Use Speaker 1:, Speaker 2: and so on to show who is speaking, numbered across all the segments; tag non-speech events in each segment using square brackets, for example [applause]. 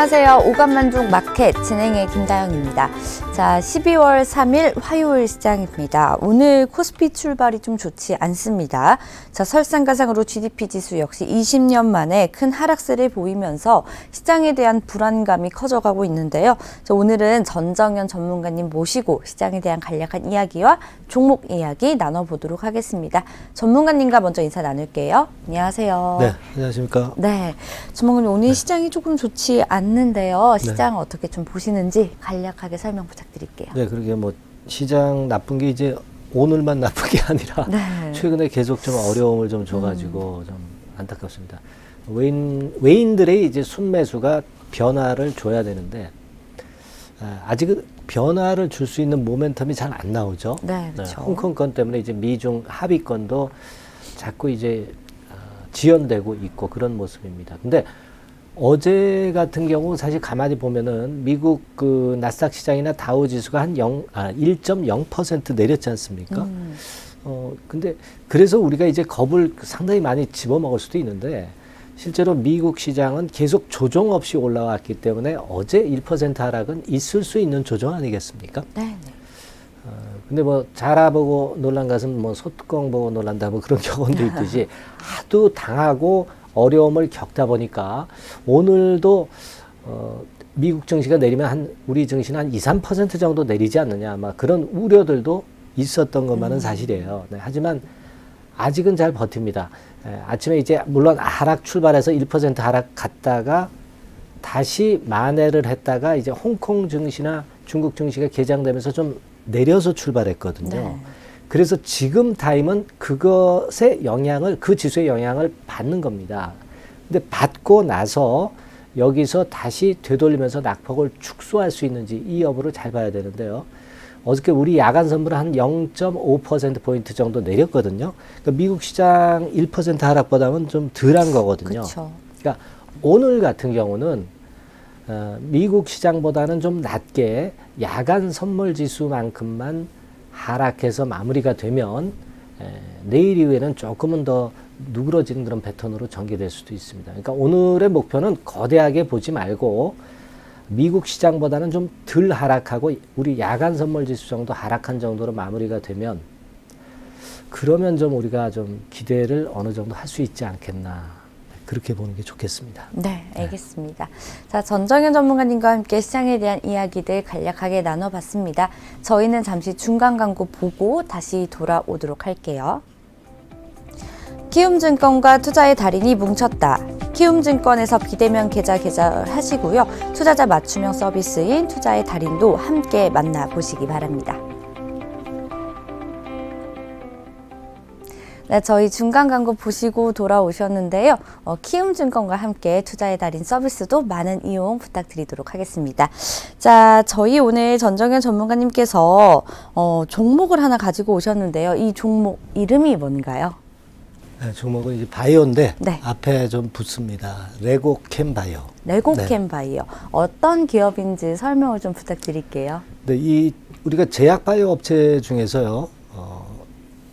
Speaker 1: 안녕하세요. 오감만족 마켓 진행의 김다영입니다. 자, 12월 3일 화요일 시장입니다. 오늘 코스피 출발이 좀 좋지 않습니다. 자, 설상가상으로 GDP 지수 역시 20년 만에 큰 하락세를 보이면서 시장에 대한 불안감이 커져가고 있는데요. 자, 오늘은 전정현 전문가님 모시고 시장에 대한 간략한 이야기와 종목 이야기 나눠보도록 하겠습니다. 전문가님과 먼저 인사 나눌게요. 안녕하세요.
Speaker 2: 네, 안녕하십니까.
Speaker 1: 네, 전문가님 오늘 시장이 조금 좋지 않는데요. 시장 어떻게 좀 보시는지 간략하게 설명 부탁드 릴게요.
Speaker 2: 네, 그러게 뭐 시장 나쁜 게 이제 오늘만 [laughs] 나쁜 게 아니라
Speaker 1: 네.
Speaker 2: 최근에 계속 좀 어려움을 좀 줘가지고 좀 안타깝습니다. 외인 외인들의 이제 순매수가 변화를 줘야 되는데 아, 아직은 변화를 줄 수 있는 모멘텀이 잘 안 나오죠.
Speaker 1: 네, 그렇죠.
Speaker 2: 홍콩 건 때문에 이제 미중 합의건도 자꾸 이제 아, 지연되고 있고 그런 모습입니다. 근데 어제 같은 경우 사실 가만히 보면은 미국 그 나스닥 시장이나 다우 지수가 한 0, 아, 1.0% 내렸지 않습니까?
Speaker 1: 음.
Speaker 2: 어, 근데 그래서 우리가 이제 겁을 상당히 많이 집어먹을 수도 있는데 실제로 미국 시장은 계속 조정 없이 올라왔기 때문에 어제 1% 하락은 있을 수 있는 조정 아니겠습니까?
Speaker 1: 네, 네.
Speaker 2: 어, 근데 뭐 자라 보고 놀란 것은 뭐 소뚜껑 보고 놀란다 뭐 그런 경험도 있듯이 [laughs] 하도 당하고 어려움을 겪다 보니까 오늘도 어, 미국 증시가 내리면 한 우리 증시는 한 2, 3% 정도 내리지 않느냐 아마 그런 우려들도 있었던 것만은 사실이에요. 네, 하지만 아직은 잘 버팁니다. 에, 아침에 이제 물론 하락 출발해서 1% 하락 갔다가 다시 만회를 했다가 이제 홍콩 증시나 중국 증시가 개장되면서 좀 내려서 출발했거든요.
Speaker 1: 네.
Speaker 2: 그래서 지금 타임은 그것의 영향을 그 지수의 영향을 받는 겁니다. 근데 받고 나서 여기서 다시 되돌리면서 낙폭을 축소할 수 있는지 이 여부를 잘 봐야 되는데요. 어저께 우리 야간 선물은 한0.5% 포인트 정도 내렸거든요. 그러니까 미국 시장 1% 하락보다는 좀 덜한 거거든요.
Speaker 1: 그렇죠.
Speaker 2: 그러니까 오늘 같은 경우는 어, 미국 시장보다는 좀 낮게 야간 선물 지수만큼만 하락해서 마무리가 되면 에, 내일 이후에는 조금은 더 누그러지는 그런 패턴으로 전개될 수도 있습니다. 그러니까 오늘의 목표는 거대하게 보지 말고 미국 시장보다는 좀 덜 하락하고 우리 야간 선물 지수 정도 하락한 정도로 마무리가 되면 그러면 좀 우리가 좀 기대를 어느 정도 할 수 있지 않겠나 그렇게 보는 게 좋겠습니다.
Speaker 1: 네, 알겠습니다. 자, 전정현 전문가님과 함께 시장에 대한 이야기들 간략하게 나눠봤습니다. 저희는 잠시 중간 광고 보고 다시 돌아오도록 할게요. 키움증권과 투자의 달인이 뭉쳤다. 키움증권에서 비대면 계좌 개설 하시고요. 투자자 맞춤형 서비스인 투자의 달인도 함께 만나보시기 바랍니다. 네, 저희 중간 광고 보시고 돌아오셨는데요. 어, 키움증권과 함께 투자의 달인 서비스도 많은 이용 부탁드리도록 하겠습니다. 자, 저희 오늘 전정현 전문가님께서 어, 종목을 하나 가지고 오셨는데요. 이 종목 이름이 뭔가요?
Speaker 2: 네, 종목은 이제 바이오인데
Speaker 1: 네.
Speaker 2: 앞에 좀 붙습니다. 레고캠 바이오.
Speaker 1: 레고캠 바이오. 어떤 기업인지 설명을 좀 부탁드릴게요.
Speaker 2: 네, 이 우리가 제약 바이오 업체 중에서요. 어,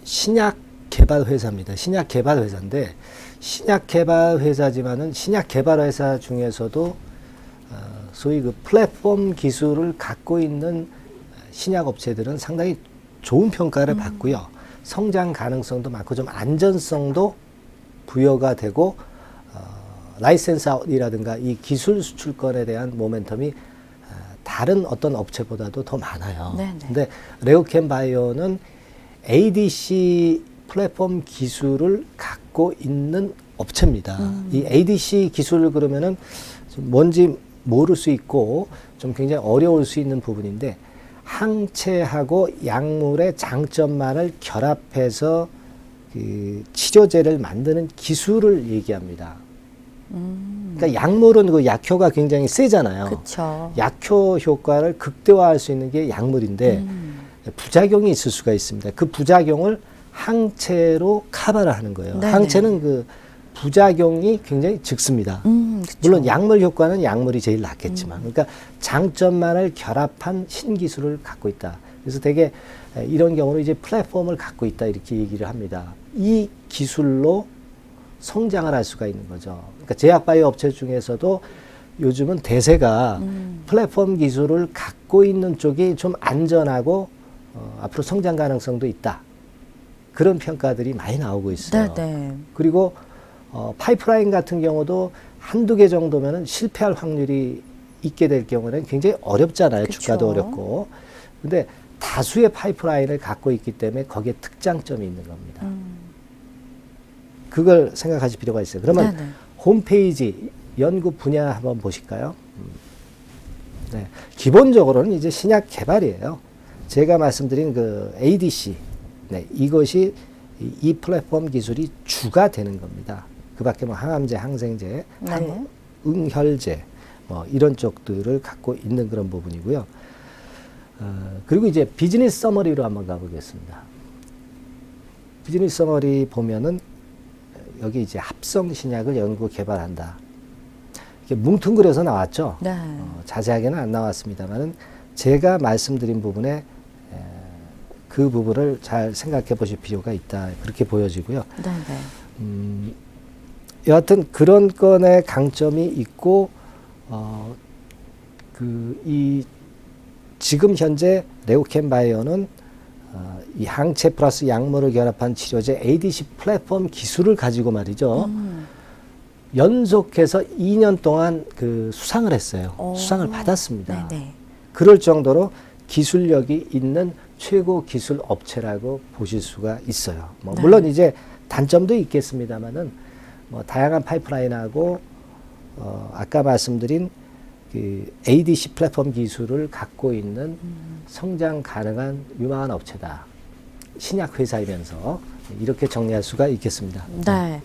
Speaker 2: 신약 개발 회사입니다. 신약 개발 회사인데 신약 개발 회사지만은 신약 개발 회사 중에서도 어, 소위 그 플랫폼 기술을 갖고 있는 신약 업체들은 상당히 좋은 평가를 받고요. 성장 가능성도 많고 좀 안전성도 부여가 되고 어, 라이센스 아웃이라든가 이 기술 수출권에 대한 모멘텀이 어, 다른 어떤 업체보다도 더 많아요.
Speaker 1: 네네.
Speaker 2: 근데 레오캠 바이오는 ADC 플랫폼 기술을 갖고 있는 업체입니다. 이 ADC 기술을 그러면은 좀 뭔지 모를 수 있고 좀 굉장히 어려울 수 있는 부분인데 항체하고 약물의 장점만을 결합해서 그 치료제를 만드는 기술을 얘기합니다. 그러니까 약물은 그 약효가 굉장히 세잖아요.
Speaker 1: 그렇죠.
Speaker 2: 약효 효과를 극대화할 수 있는 게 약물인데
Speaker 1: 음.
Speaker 2: 부작용이 있을 수가 있습니다. 그 부작용을 항체로 커버를 하는 거예요.
Speaker 1: 네네.
Speaker 2: 항체는 그 부작용이 굉장히 적습니다.
Speaker 1: 음.
Speaker 2: 물론 약물 효과는 약물이 제일 낫겠지만, 그러니까 장점만을 결합한 신기술을 갖고 있다. 그래서 되게 이런 경우는 이제 플랫폼을 갖고 있다 이렇게 얘기를 합니다. 이 기술로 성장을 할 수가 있는 거죠. 그러니까 제약 바이오 업체 중에서도 요즘은 대세가
Speaker 1: 음.
Speaker 2: 플랫폼 기술을 갖고 있는 쪽이 좀 안전하고 어, 앞으로 성장 가능성도 있다. 그런 평가들이 많이 나오고 있어요.
Speaker 1: 네네.
Speaker 2: 그리고 어, 파이프라인 같은 경우도 한두 개 정도면은 실패할 확률이 있게 될 경우는 굉장히 어렵잖아요.
Speaker 1: 그쵸.
Speaker 2: 주가도 어렵고. 근데 다수의 파이프라인을 갖고 있기 때문에 거기에 특장점이 있는 겁니다.
Speaker 1: 음.
Speaker 2: 그걸 생각하실 필요가 있어요. 그러면
Speaker 1: 네네.
Speaker 2: 홈페이지 연구 분야 한번 보실까요? 음. 네. 기본적으로는 이제 신약 개발이에요. 제가 말씀드린 그 ADC, 네, 이것이 이, 이 플랫폼 기술이 주가 되는 겁니다. 그 밖에 뭐 항암제, 항생제,
Speaker 1: 네.
Speaker 2: 항, 응혈제, 뭐 이런 쪽들을 갖고 있는 그런 부분이고요. 어, 그리고 이제 비즈니스 서머리로 한번 가보겠습니다. 비즈니스 서머리 보면은 여기 이제 합성 신약을 연구 개발한다. 이게 뭉뚱그려서 나왔죠.
Speaker 1: 네.
Speaker 2: 어, 자세하게는 안 나왔습니다만은 제가 말씀드린 부분에 에, 그 부분을 잘 생각해 보실 필요가 있다. 그렇게 보여지고요.
Speaker 1: 네 네.
Speaker 2: 음, 여하튼 그런 건의 강점이 있고 어, 그 이 지금 현재 레오켄 바이오는 어, 이 항체 플러스 약물을 결합한 치료제 ADC 플랫폼 기술을 가지고 말이죠.
Speaker 1: 음.
Speaker 2: 연속해서 2년 동안 그 수상을 했어요.
Speaker 1: 오.
Speaker 2: 수상을 받았습니다.
Speaker 1: 네네.
Speaker 2: 그럴 정도로 기술력이 있는 최고 기술 업체라고 보실 수가 있어요. 뭐
Speaker 1: 네.
Speaker 2: 물론 이제 단점도 있겠습니다만은 뭐 다양한 파이프라인하고 어 아까 말씀드린 그 ADC 플랫폼 기술을 갖고 있는
Speaker 1: 음.
Speaker 2: 성장 가능한 유망한 업체다. 신약 회사이면서 이렇게 정리할 수가 있겠습니다.
Speaker 1: 네.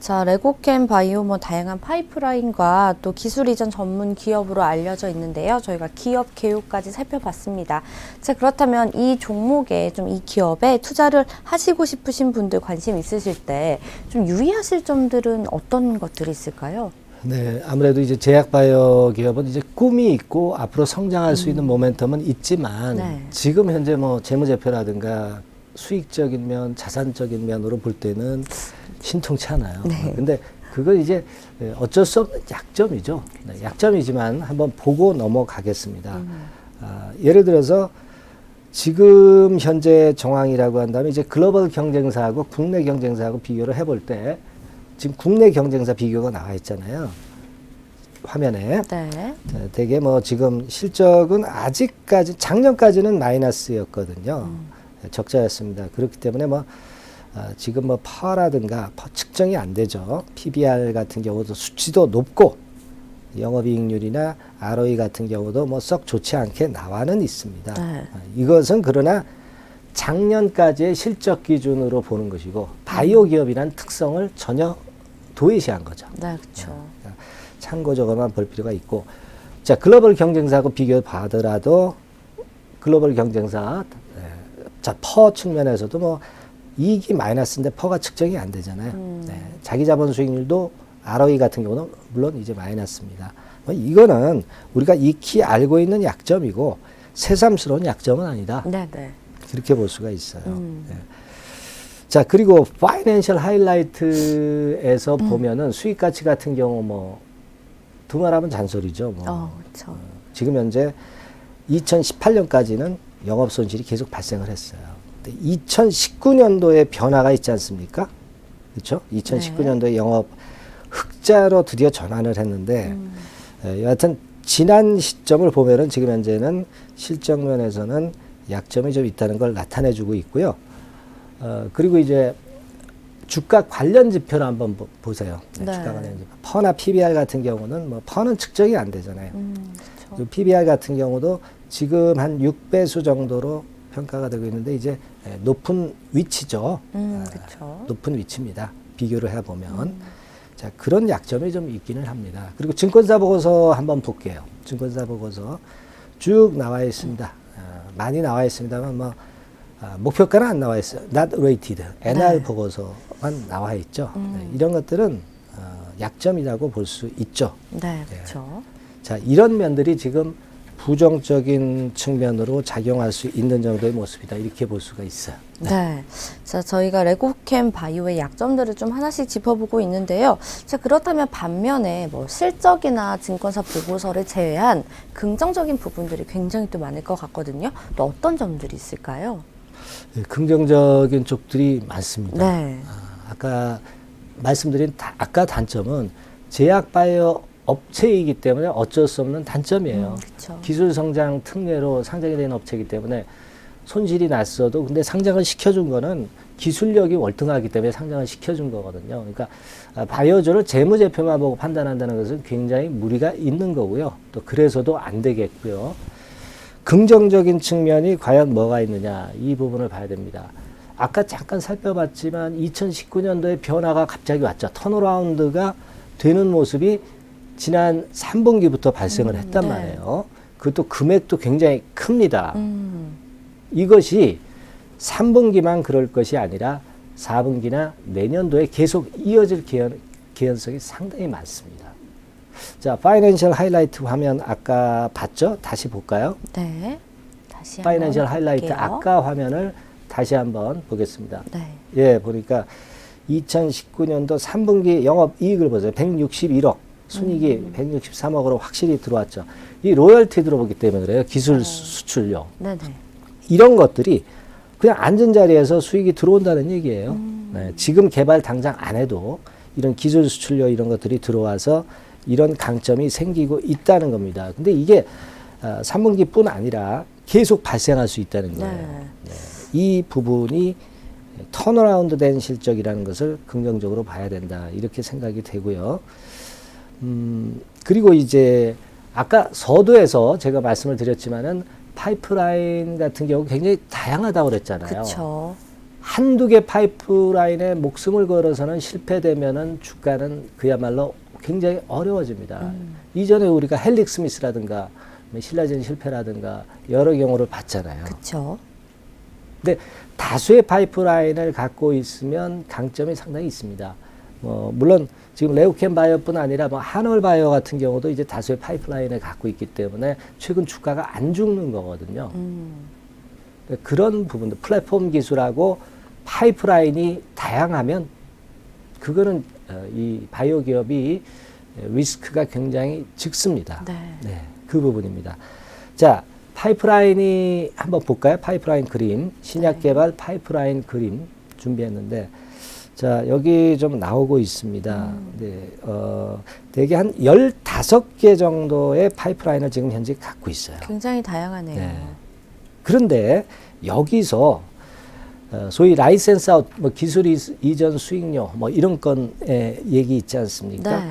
Speaker 1: 자, 레고캠 바이오 뭐 다양한 파이프라인과 또 기술 이전 전문 기업으로 알려져 있는데요. 저희가 기업 개요까지 살펴봤습니다. 자, 그렇다면 이 종목에 좀 이 기업에 투자를 하시고 싶으신 분들 관심 있으실 때 좀 유의하실 점들은 어떤 것들이 있을까요?
Speaker 2: 네, 아무래도 이제 제약 바이오 기업은 이제 꿈이 있고 앞으로 성장할 수 있는 모멘텀은 있지만
Speaker 1: 네.
Speaker 2: 지금 현재 뭐 재무제표라든가 수익적인 면, 자산적인 면으로 볼 때는 신통치 않아요.
Speaker 1: 네.
Speaker 2: 근데 그건 이제 어쩔 수 없는 약점이죠. 네, 약점이지만 한번 보고 넘어가겠습니다. 아, 예를 들어서 지금 현재 정황이라고 한다면 이제 글로벌 경쟁사하고 국내 경쟁사하고 비교를 해볼 때 지금 국내 경쟁사 비교가 나와 있잖아요. 화면에.
Speaker 1: 네.
Speaker 2: 자, 되게 뭐 지금 실적은 아직까지 작년까지는 마이너스였거든요. 적자였습니다. 그렇기 때문에 뭐 아, 지금 뭐 파라든가 파- 측정이 안 되죠. PBR 같은 경우도 수치도 높고 영업이익률이나 ROE 같은 경우도 뭐 썩 좋지 않게 나와는 있습니다.
Speaker 1: 네.
Speaker 2: 아, 이것은 그러나 작년까지의 실적 기준으로 보는 것이고 바이오 기업이란 특성을 전혀 도외시한 거죠.
Speaker 1: 네, 그렇죠.
Speaker 2: 참고적으로만 볼 필요가 있고 자 글로벌 경쟁사하고 비교 봐더라도 글로벌 경쟁사 예, 자 퍼 측면에서도 뭐 이익이 마이너스인데 퍼가 측정이 안 되잖아요.
Speaker 1: 음.
Speaker 2: 네, 자기 자본 수익률도 ROE 같은 경우는 물론 이제 마이너스입니다. 뭐 이거는 우리가 익히 알고 있는 약점이고 새삼스러운 약점은 아니다.
Speaker 1: 네, 네.
Speaker 2: 그렇게 볼 수가 있어요.
Speaker 1: 음.
Speaker 2: 예. 자 그리고 파이낸셜 하이라이트에서
Speaker 1: 음.
Speaker 2: 보면은 수익 가치 같은 경우 뭐 두말하면 잔소리죠. 뭐
Speaker 1: 어, 그렇죠.
Speaker 2: 지금 현재 2018년까지는 영업 손실이 계속 발생을 했어요. 근데 2019년도에 변화가 있지 않습니까? 그렇죠? 2019년도에 영업 흑자로 드디어 전환을 했는데
Speaker 1: 음.
Speaker 2: 예, 여하튼 지난 시점을 보면은 지금 현재는 실적 면에서는 약점이 좀 있다는 걸 나타내주고 있고요. 어, 그리고 이제 주가 관련 지표를 한번 보- 보세요. 네,
Speaker 1: 네.
Speaker 2: 주가 관련 지표. 퍼나 PBR 같은 경우는 뭐 퍼는 측정이 안 되잖아요.
Speaker 1: 음,
Speaker 2: 그
Speaker 1: 그렇죠.
Speaker 2: PBR 같은 경우도 지금 한 6배수 정도로 평가가 되고 있는데 이제 예, 높은 위치죠.
Speaker 1: 음,
Speaker 2: 아. 높은 위치입니다. 비교를 해보면.
Speaker 1: 음.
Speaker 2: 자, 그런 약점이 좀 있기는 합니다. 그리고 증권사 보고서 한번 볼게요. 증권사 보고서 쭉 나와 있습니다. 어, 많이 나와 있습니다만 뭐 아, 목표가는 안 나와 있어요. Not rated. NR
Speaker 1: 네.
Speaker 2: 보고서만 나와 있죠.
Speaker 1: 음.
Speaker 2: 네, 이런 것들은 어, 약점이라고 볼 수 있죠.
Speaker 1: 네, 그렇죠.
Speaker 2: 자, 이런 면들이 지금 부정적인 측면으로 작용할 수 있는 정도의 모습이다 이렇게 볼 수가 있어요.
Speaker 1: 네. 자, 저희가 레고캠 바이오의 약점들을 좀 하나씩 짚어보고 있는데요. 자, 그렇다면 반면에 뭐 실적이나 증권사 보고서를 제외한 긍정적인 부분들이 굉장히 또 많을 것 같거든요. 또 어떤 점들이 있을까요?
Speaker 2: 네, 긍정적인 쪽들이 많습니다.
Speaker 1: 네.
Speaker 2: 아, 아까 말씀드린 다, 아까 단점은 제약 바이오 업체이기 때문에 어쩔 수 없는 단점이에요.
Speaker 1: 그렇죠.
Speaker 2: 기술 성장 특례로 상장이 된 업체이기 때문에 손실이 났어도 근데 상장을 시켜준 거는 기술력이 월등하기 때문에 상장을 시켜준 거거든요. 그러니까 아, 바이오주를 재무제표만 보고 판단한다는 것은 굉장히 무리가 있는 거고요. 또 그래서도 안 되겠고요. 긍정적인 측면이 과연 뭐가 있느냐 이 부분을 봐야 됩니다. 아까 잠깐 살펴봤지만 2019년도에 변화가 갑자기 왔죠. 턴어라운드가 되는 모습이 지난 3분기부터 발생을
Speaker 1: 음,
Speaker 2: 했단
Speaker 1: 네.
Speaker 2: 말이에요. 그것도 금액도 굉장히 큽니다.
Speaker 1: 음,
Speaker 2: 이것이 3분기만 그럴 것이 아니라 4분기나 내년도에 계속 이어질 개연, 개연성이 상당히 많습니다. 자, 파이낸셜 하이라이트 화면 아까 봤죠? 다시 볼까요?
Speaker 1: 네. 다시
Speaker 2: 파이낸셜 하이라이트
Speaker 1: 볼게요.
Speaker 2: 아까 화면을 다시 한번 보겠습니다.
Speaker 1: 네.
Speaker 2: 예, 보니까 2019년도 3분기 영업 이익을 보세요. 161억. 순이익이 163억으로 확실히 들어왔죠. 이 로열티 들어오기 때문에 그래요. 기술 수- 수출료.
Speaker 1: 네, 네.
Speaker 2: 이런 것들이 그냥 앉은 자리에서 수익이 들어온다는 얘기예요. 네, 지금 개발 당장 안 해도 이런 기술 수출료 이런 것들이 들어와서 이런 강점이 생기고 있다는 겁니다. 근데 이게 어, 3분기뿐 아니라 계속 발생할 수 있다는 거예요.
Speaker 1: 네.
Speaker 2: 이 부분이 턴어라운드 된 실적이라는 것을 긍정적으로 봐야 된다. 이렇게 생각이 되고요. 음, 그리고 이제 아까 서두에서 제가 말씀을 드렸지만은 파이프라인 같은 경우 굉장히 다양하다고 그랬잖아요.
Speaker 1: 그렇죠.
Speaker 2: 한두 개 파이프라인에 목숨을 걸어서는 실패되면은 주가는 그야말로 굉장히 어려워집니다.
Speaker 1: 음.
Speaker 2: 이전에 우리가 헬릭 스미스라든가 뭐 신라젠 실패라든가 여러 경우를 봤잖아요.
Speaker 1: 그렇죠.
Speaker 2: 근데 다수의 파이프라인을 갖고 있으면 강점이 상당히 있습니다. 뭐 물론 지금 레오켄 바이오뿐 아니라 뭐 한올 바이오 같은 경우도 이제 다수의 파이프라인을 갖고 있기 때문에 최근 주가가 안 죽는 거거든요.
Speaker 1: 음.
Speaker 2: 그런 부분들 플랫폼 기술하고 파이프라인이 다양하면 그거는 어, 이 바이오 기업이 리스크가 굉장히 적습니다.
Speaker 1: 네.
Speaker 2: 네, 그 부분입니다. 자, 파이프라인이 한번 볼까요? 파이프라인 그림, 신약
Speaker 1: 네.
Speaker 2: 개발 파이프라인 그림 준비했는데, 자, 여기 좀 나오고 있습니다.
Speaker 1: 음.
Speaker 2: 네, 어, 대개 한 15개 정도의 파이프라인을 지금 현재 갖고 있어요.
Speaker 1: 굉장히 다양하네요.
Speaker 2: 네. 그런데 여기서 어, 소위 라이센스 아웃, 뭐 기술 이- 이전 수익료, 뭐 이런 건에 얘기 있지 않습니까?
Speaker 1: 네.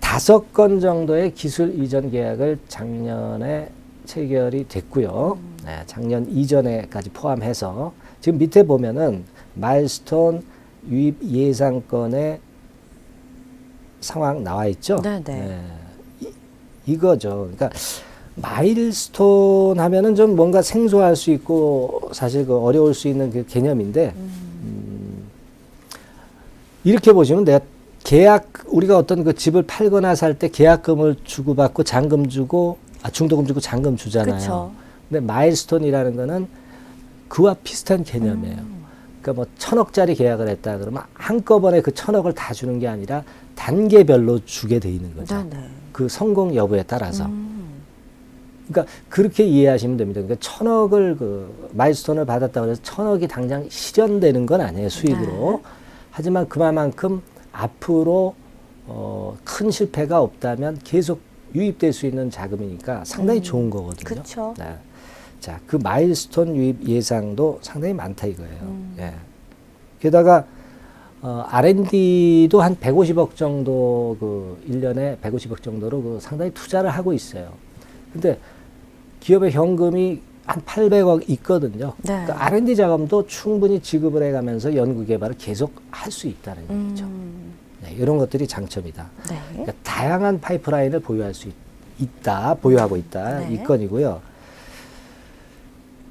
Speaker 2: 다섯 건 정도의 기술 이전 계약을 작년에 체결이 됐고요. 네, 작년 이전에까지 포함해서 지금 밑에 보면은 마일스톤 유입 예상건의 상황 나와 있죠.
Speaker 1: 네, 네.
Speaker 2: 이, 이거죠. 그러니까 마일스톤 하면은 좀 뭔가 생소할 수 있고 사실 그 어려울 수 있는 그 개념인데 음, 이렇게 보시면 내가 계약 우리가 어떤 그 집을 팔거나 살 때 계약금을 주고받고 잔금 주고 아 중도금 주고 잔금 주잖아요.
Speaker 1: 그쵸.
Speaker 2: 근데 마일스톤이라는 거는 그와 비슷한 개념이에요. 그러니까 뭐 천억짜리 계약을 했다 그러면 한꺼번에 그 천억을 다 주는 게 아니라 단계별로 주게 돼 있는 거죠.
Speaker 1: 네, 네.
Speaker 2: 그 성공 여부에 따라서.
Speaker 1: 음.
Speaker 2: 그러니까 그렇게 이해하시면 됩니다. 그러니까 천억을 그 마일스톤을 받았다고 해서 천억이 당장 실현되는 건 아니에요 수익으로.
Speaker 1: 네.
Speaker 2: 하지만 그만큼 앞으로 어, 큰 실패가 없다면 계속 유입될 수 있는 자금이니까 상당히
Speaker 1: 음,
Speaker 2: 좋은 거거든요.
Speaker 1: 그쵸.
Speaker 2: 네. 자, 그 마일스톤 유입 예상도 상당히 많다 이거예요.
Speaker 1: 음.
Speaker 2: 예. 게다가 어, R&D도 한 150억 정도 그 1년에 150억 정도로 그 상당히 투자를 하고 있어요. 근데 기업의 현금이 한 800억 있거든요.
Speaker 1: 네.
Speaker 2: 그러니까 R&D 자금도 충분히 지급을 해 가면서 연구 개발을 계속 할 수 있다는 얘기죠.
Speaker 1: 음.
Speaker 2: 네, 이런 것들이 장점이다.
Speaker 1: 네.
Speaker 2: 그러니까 다양한 파이프라인을 보유할 수 있, 다 보유하고 있다.
Speaker 1: 네.
Speaker 2: 이 건이고요.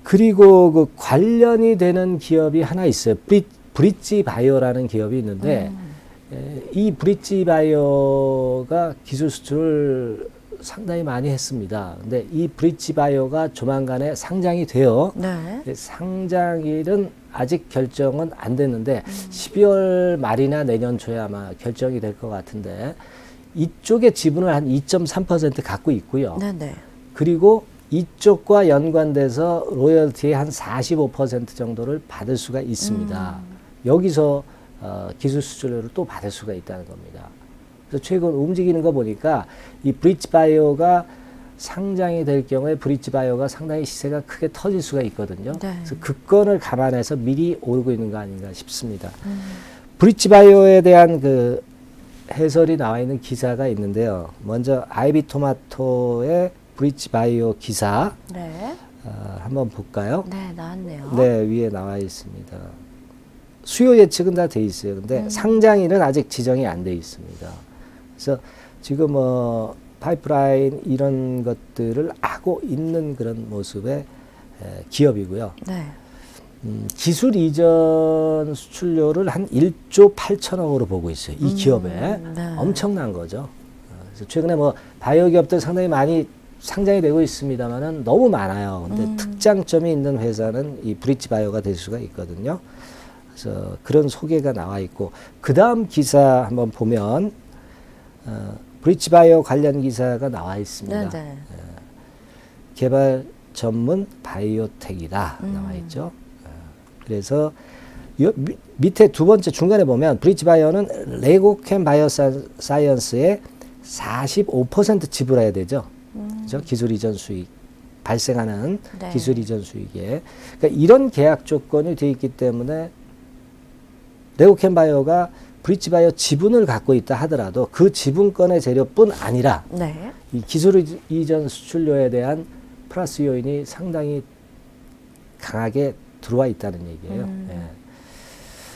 Speaker 2: 그리고 그 관련이 되는 기업이 하나 있어요. 브리, 브릿지 바이오라는 기업이 있는데
Speaker 1: 음.
Speaker 2: 에, 이 브릿지 바이오가 기술 수출을 상당히 많이 했습니다. 근데 이 브릿지 바이오가 조만간에 상장이 돼요.
Speaker 1: 네.
Speaker 2: 네, 상장일은 아직 결정은 안 됐는데 12월 말이나 내년 초에 아마 결정이 될 것 같은데 이쪽의 지분을 한 2.3% 갖고 있고요.
Speaker 1: 네, 네.
Speaker 2: 그리고 이쪽과 연관돼서 로열티의 한 45% 정도를 받을 수가 있습니다. 여기서 어, 기술 수수료를 또 받을 수가 있다는 겁니다. 그래서 최근 움직이는 거 보니까 이 브릿지 바이오가 상장이 될 경우에 브릿지 바이오가 상당히 시세가 크게 터질 수가 있거든요.
Speaker 1: 네.
Speaker 2: 그래서 그 건을 감안해서 미리 오르고 있는 거 아닌가 싶습니다. 브릿지 바이오에 대한 그 해설이 나와 있는 기사가 있는데요. 먼저 아이비 토마토의 브릿지 바이오 기사
Speaker 1: 네.
Speaker 2: 어, 한번 볼까요?
Speaker 1: 네, 나왔네요.
Speaker 2: 네, 위에 나와 있습니다. 수요 예측은 다 돼 있어요. 근데 상장일은 아직 지정이 안 돼 있습니다. 그래서 지금 뭐 파이프라인 이런 것들을 하고 있는 그런 모습의 에, 기업이고요.
Speaker 1: 네.
Speaker 2: 음, 기술 이전 수출료를 한 1조 8천억으로 보고 있어요. 이 기업에
Speaker 1: 네.
Speaker 2: 엄청난 거죠. 어, 그래서 최근에 뭐 바이오 기업들 상당히 많이 상장이 되고 있습니다만은 너무 많아요. 근데 특장점이 있는 회사는 이 브릿지 바이오가 될 수가 있거든요. 그래서 그런 소개가 나와 있고 그 다음 기사 한번 보면 어, 브릿지 바이오 관련 기사가 나와 있습니다.
Speaker 1: 네, 네.
Speaker 2: 개발 전문 바이오텍이다 나와 있죠. 어, 그래서 요 미- 밑에 두 번째 중간에 보면 브릿지 바이오는 레고캠 바이오사이언스에 45% 지불해야 되죠. 그죠? 기술 이전 수익 발생하는
Speaker 1: 네.
Speaker 2: 기술 이전 수익에 그러니까 이런 계약 조건이 돼 있기 때문에 레고캠 바이오가 브릿지 바이오 지분을 갖고 있다 하더라도 그 지분권의 재료뿐 아니라
Speaker 1: 네.
Speaker 2: 이 기술 이- 이전 수출료에 대한 플러스 요인이 상당히 강하게 들어와 있다는 얘기예요.
Speaker 1: 음.
Speaker 2: 예.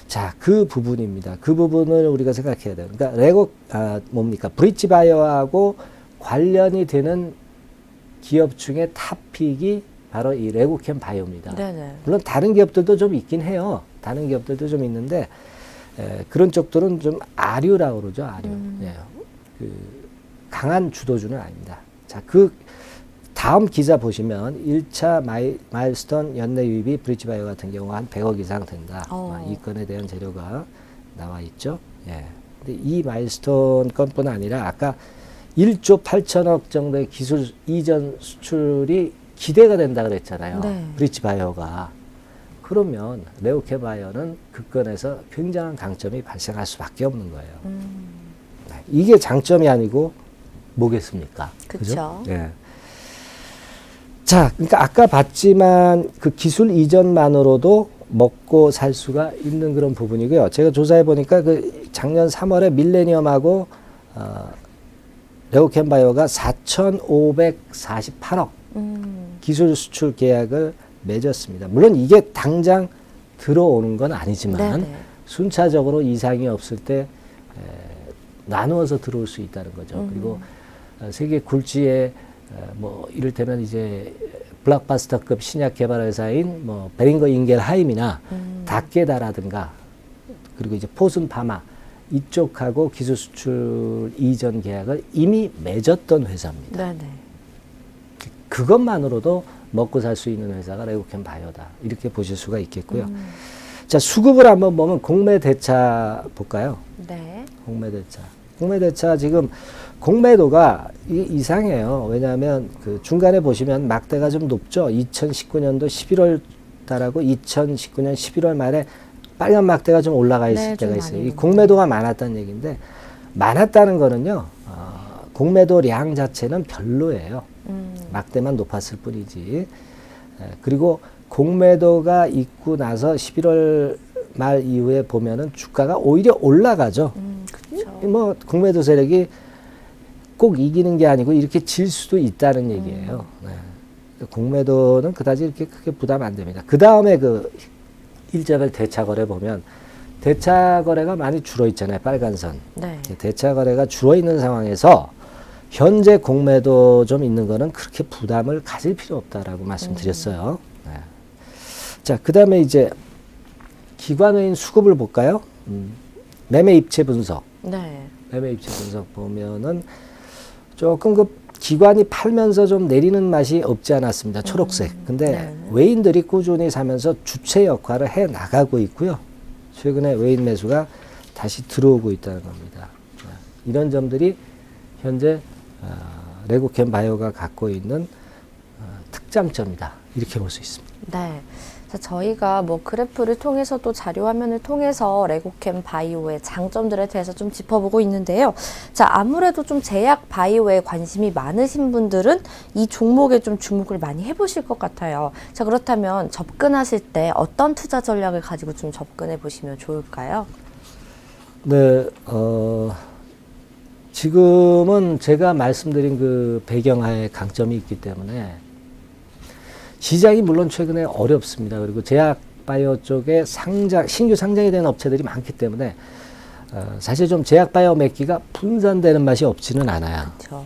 Speaker 2: 자, 그 부분입니다. 그 부분을 우리가 생각해야 돼요. 그러니까 레고 아 뭡니까? 브릿지 바이오하고 관련이 되는 기업 중에 탑픽이 바로 이 레고캠 바이오입니다.
Speaker 1: 네, 네.
Speaker 2: 물론 다른 기업들도 좀 있긴 해요. 다른 기업들도 좀 있는데 에, 그런 쪽들은 좀 아류라고 그러죠. 아류.
Speaker 1: 음.
Speaker 2: 예. 그 강한 주도주는 아닙니다. 자, 그 다음 기사 보시면 1차 마이, 마일스톤 연내 유입이 브릿지바이오 같은 경우 한 100억 이상 된다.
Speaker 1: 어.
Speaker 2: 아, 이 건에 대한 재료가 나와 있죠. 예. 근데 이 마일스톤 건뿐 아니라 아까 1조 8천억 정도의 기술 이전 수출이 기대가 된다 그랬잖아요.
Speaker 1: 네.
Speaker 2: 브릿지 바이오가. 그러면 레오케 바이오는 그 건에서 굉장한 강점이 발생할 수밖에 없는 거예요.
Speaker 1: 음.
Speaker 2: 네, 이게 장점이 아니고 뭐겠습니까?
Speaker 1: 그쵸.
Speaker 2: 예. 자, 그러니까 아까 봤지만 그 기술 이전만으로도 먹고 살 수가 있는 그런 부분이고요. 제가 조사해 보니까 그 작년 3월에 밀레니엄하고 어, 레오캠바이오가 4,548억
Speaker 1: 음.
Speaker 2: 기술 수출 계약을 맺었습니다. 물론 이게 당장 들어오는 건 아니지만
Speaker 1: 네, 네.
Speaker 2: 순차적으로 이상이 없을 때 에, 나누어서 들어올 수 있다는 거죠.
Speaker 1: 음.
Speaker 2: 그리고 어, 세계 굴지의 어, 뭐 이를테면 이제 블록바스터급 신약 개발 회사인 뭐 베링거 인겔하임이나
Speaker 1: 음.
Speaker 2: 다케다라든가 그리고 이제 포슨 파마 이쪽하고 기술 수출 이전 계약을 이미 맺었던 회사입니다.
Speaker 1: 네, 네.
Speaker 2: 그것만으로도 먹고 살 수 있는 회사가 레고캠 바이오다. 이렇게 보실 수가 있겠고요.
Speaker 1: 음.
Speaker 2: 자, 수급을 한번 보면 공매 대차 볼까요?
Speaker 1: 네.
Speaker 2: 공매 대차. 공매 대차 지금 공매도가 이, 이상해요. 왜냐하면 그 중간에 보시면 막대가 좀 높죠. 2019년도 11월 달하고 2019년 11월 말에 빨간 막대가 좀 올라가 있을
Speaker 1: 네, 좀
Speaker 2: 때가 있어요.
Speaker 1: 이
Speaker 2: 공매도가 많았다는 얘기인데 많았다는 거는요. 어, 공매도량 자체는 별로예요.
Speaker 1: 음.
Speaker 2: 막대만 높았을 뿐이지. 에, 그리고 공매도가 있고 나서 11월 말 이후에 보면은 주가가 오히려 올라가죠.
Speaker 1: 음.
Speaker 2: 뭐 공매도 세력이 꼭 이기는 게 아니고 이렇게 질 수도 있다는 얘기예요. 네. 공매도는 그다지 이렇게 크게 부담 안 됩니다. 그 다음에 그 일자별 대차 거래 보면 대차 거래가 많이 줄어 있잖아요. 빨간 선.
Speaker 1: 네.
Speaker 2: 대차 거래가 줄어 있는 상황에서 현재 공매도 좀 있는 거는 그렇게 부담을 가질 필요 없다라고 말씀드렸어요. 네. 자, 그 다음에 이제 기관회인 수급을 볼까요? 음, 매매 입체 분석.
Speaker 1: 네.
Speaker 2: 매매 입체 분석 보면은 조금 그 기관이 팔면서 좀 내리는 맛이 없지 않았습니다. 초록색. 근데
Speaker 1: 네.
Speaker 2: 외인들이 꾸준히 사면서 주체 역할을 해 나가고 있고요. 최근에 외인 매수가 다시 들어오고 있다는 겁니다. 네. 이런 점들이 현재 어, 레고캠 바이오가 갖고 있는 어, 특장점이다. 이렇게 볼 수 있습니다.
Speaker 1: 네. 자, 저희가 뭐 그래프를 통해서 또 자료 화면을 통해서 레고캠 바이오의 장점들에 대해서 좀 짚어보고 있는데요. 자, 아무래도 좀 제약 바이오에 관심이 많으신 분들은 이 종목에 좀 주목을 많이 해보실 것 같아요. 자, 그렇다면 접근하실 때 어떤 투자 전략을 가지고 좀 접근해 보시면 좋을까요?
Speaker 2: 네, 어, 지금은 제가 말씀드린 그 배경하에 강점이 있기 때문에 시장이 물론 최근에 어렵습니다. 그리고 제약 바이오 쪽에 상장, 신규 상장이 된 업체들이 많기 때문에 어, 사실 좀 제약 바이오 맺기가 분산되는 맛이 없지는 않아요.
Speaker 1: 그렇죠.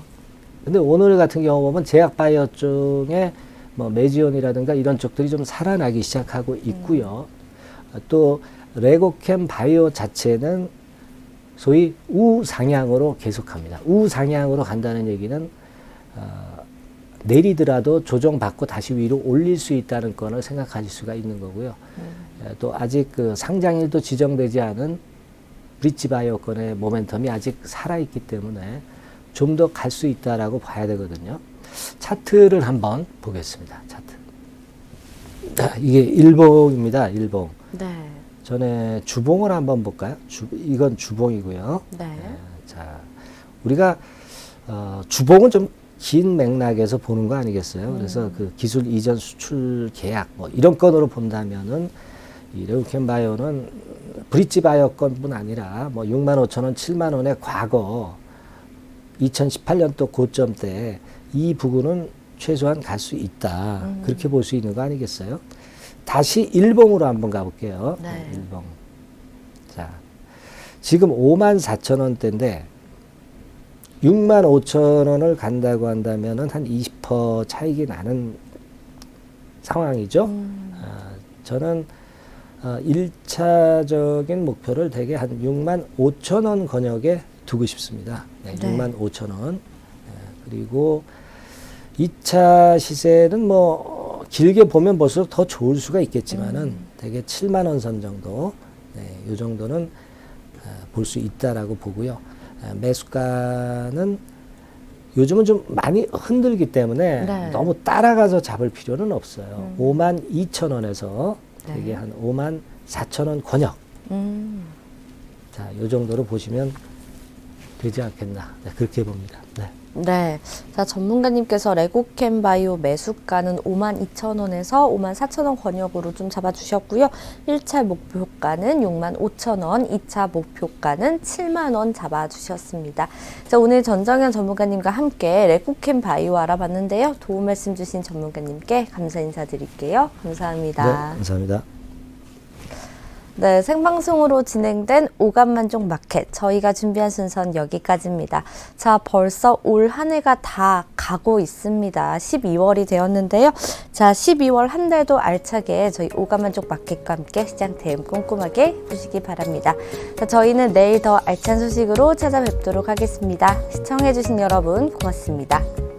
Speaker 2: 근데 오늘 같은 경우 보면 제약 바이오 쪽에 뭐 메지온이라든가 이런 쪽들이 좀 살아나기 시작하고 있고요. 어, 또 레고캠 바이오 자체는 소위 우상향으로 계속합니다. 우상향으로 간다는 얘기는 어, 내리더라도 조정받고 다시 위로 올릴 수 있다는 건을 생각하실 수가 있는 거고요. 에, 또 아직 그 상장일도 지정되지 않은 브릿지 바이오 건의 모멘텀이 아직 살아있기 때문에 좀 더 갈 수 있다라고 봐야 되거든요. 차트를 한번 보겠습니다. 차트. 자, 이게 일봉입니다. 일봉.
Speaker 1: 네.
Speaker 2: 전에 주봉을 한번 볼까요? 주, 이건 주봉이고요.
Speaker 1: 네.
Speaker 2: 네, 자, 우리가 어, 주봉은 좀 긴 맥락에서 보는 거 아니겠어요? 그래서 그 기술 이전 수출 계약 뭐 이런 건으로 본다면은 이 레우캠 바이오는 브릿지 바이오 건뿐 아니라 뭐 6만 5천 원, 7만 원의 과거 2018년도 고점 때 이 부분은 최소한 갈 수 있다. 그렇게 볼 수 있는 거 아니겠어요? 다시 일봉으로 한번 가볼게요.
Speaker 1: 네.
Speaker 2: 일봉. 자, 지금 5만 4천 원대인데 6만 5천 원을 간다고 한다면은 한 20% 차익이 나는 상황이죠. 아, 저는 어, 1차적인 목표를 대개 한 6만 5천 원 권역에 두고 싶습니다. 네,
Speaker 1: 네.
Speaker 2: 6만 5천 원. 예, 그리고 2차 시세는 뭐 길게 보면 볼수록 더 좋을 수가 있겠지만은 대개 7만 원 선 정도, 네, 이 정도는 볼 수 있다라고 보고요. 아, 매수가는 요즘은 좀 많이 흔들기 때문에
Speaker 1: 네.
Speaker 2: 너무 따라가서 잡을 필요는 없어요.
Speaker 1: 음.
Speaker 2: 5만 2천 원에서
Speaker 1: 네.
Speaker 2: 되게 한 5만 4천 원 권역.
Speaker 1: 음.
Speaker 2: 자, 요 정도로 보시면 되지 않겠나. 네, 그렇게 봅니다. 네.
Speaker 1: 네. 자, 전문가님께서 레고캠 바이오 매수가는 5만 2천 원에서 5만 4천 원 권역으로 좀 잡아주셨고요. 1차 목표가는 6만 5천 원, 2차 목표가는 7만 원 잡아주셨습니다. 자, 오늘 전정현 전문가님과 함께 레고캠 바이오 알아봤는데요. 도움 말씀 주신 전문가님께 감사 인사드릴게요.
Speaker 2: 네,
Speaker 1: 감사합니다.
Speaker 2: 감사합니다.
Speaker 1: 네, 생방송으로 진행된 오감만족 마켓. 저희가 준비한 순서는 여기까지입니다. 자, 벌써 올 한 해가 다 가고 있습니다. 12월이 되었는데요. 자, 12월 한 달도 알차게 저희 오감만족 마켓과 함께 시장 대응 꼼꼼하게 보시기 바랍니다. 자, 저희는 내일 더 알찬 소식으로 찾아뵙도록 하겠습니다. 시청해주신 여러분 고맙습니다.